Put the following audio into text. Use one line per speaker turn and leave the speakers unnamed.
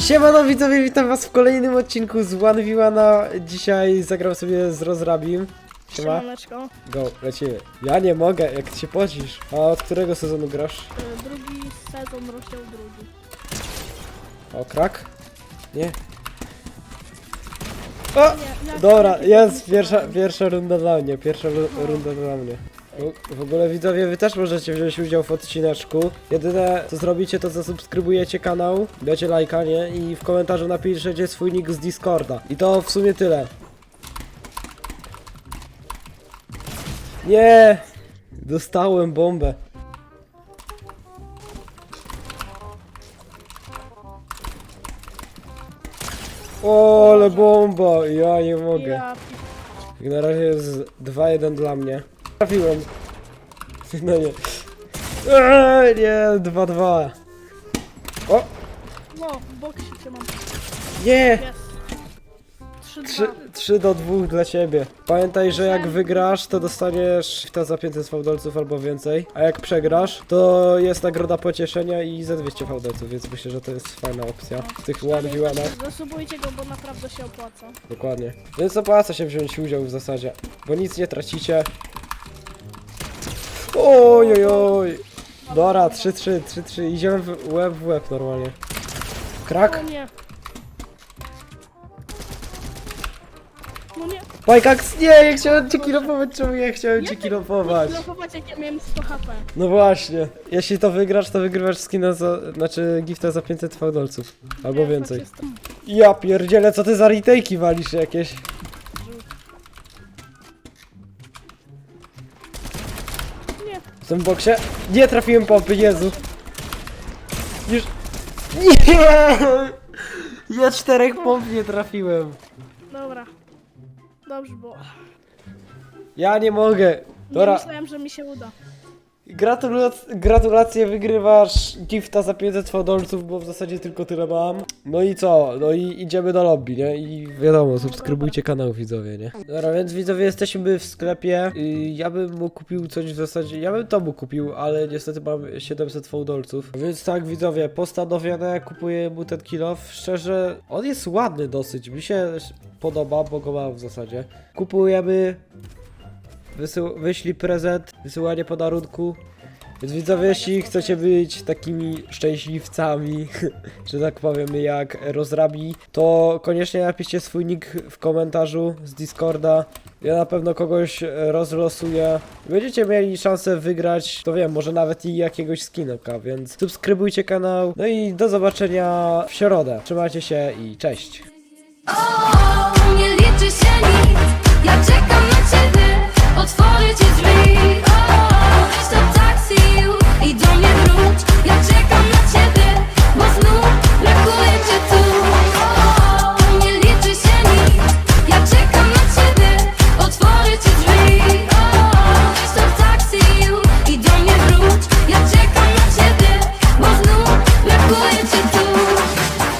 Siemano widzowie, witam was w kolejnym odcinku z One v One'a. Dzisiaj zagram sobie z Rozrabim. Siema.
Siemaneczko.
Go, lecimy. Ja nie mogę, jak ty się pocisz. A od którego sezonu grasz?
Y, Drugi sezon, rozdział drugi.
O, krak? Nie. O!
Nie, jak-
Dobra, jest pierwsza, pierwsza runda dla mnie, pierwsza runda dla mnie. W- W ogóle widzowie, wy też możecie wziąć udział w odcineczku. Jedyne co zrobicie to zasubskrybujecie kanał, dacie lajka, nie? I w komentarzu napiszecie swój nick z Discorda. I to w sumie tyle. Nie! Dostałem bombę. O, ale bomba! Ja nie mogę.
Ja,
Jak na razie jest 2-1 dla mnie. Trafiłem. No nie. Eee, nie, 2-2. O,
no, w boksie cię mam.
nie!
Jest. 3,
3,
2.
3 do 2 dla ciebie. Pamiętaj, że jak wygrasz, to dostaniesz ta za 500 fałdolców albo więcej. A jak przegrasz, to jest nagroda pocieszenia i za 200 fałdolców, więc myślę, że to jest fajna opcja w tych one v one'ach.
Zasubujcie go, bo naprawdę się opłaca.
Dokładnie. Więc opłaca się wziąć udział w zasadzie, bo nic nie tracicie. Oj, oj, oj. Dobra, 3-3, 3-3. Idziemy w łeb w łeb normalnie. Krak?
O nie. No nie.
Pajkaks, nie, ja chciałem cię kilopować, czemu ja chciałem cię
Nie
kilopować?
blokować jak ja miałem 100 HP.
No właśnie. Jeśli to wygrasz, to wygrywasz skina za, znaczy gifta za 500 fałdolców. Albo więcej. Ja pierdzielę, co ty za retake'i walisz jakieś?
Nie.
W boksie? Nie trafiłem pompy, Jezu. Już... Nie! Ja czterech pomp nie trafiłem.
Dobra. Dobrze było.
Ja nie mogę.
Nie
Dobra,
myślałem, że mi się uda.
Gratulac gratulacje, wygrywasz gifta za 500 fodolców, bo w zasadzie tylko tyle mam. No i co? No i idziemy do lobby, nie? I wiadomo, subskrybujcie kanał widzowie, nie? Dobra, więc widzowie, jesteśmy w sklepie. I ja bym mu kupił coś w zasadzie, ja bym to mu kupił, ale niestety mam 700 fodolców. Więc tak, widzowie, postanowione, kupuję mu ten kilof. Szczerze, on jest ładny dosyć, mi się podoba, bo go mam w zasadzie. Kupujemy Wysył, wyślij prezent, wysyłanie podarunku. Więc widzowie, jeśli chcecie być takimi szczęśliwcami, że tak powiem, jak Rozrabi, to koniecznie napiszcie swój nick w komentarzu z Discorda. Ja na pewno kogoś e, rozlosuję. Będziecie mieli szansę wygrać, to wiem, może nawet i jakiegoś skinka, więc subskrybujcie kanał. No i do zobaczenia w środę. Trzymajcie się i cześć.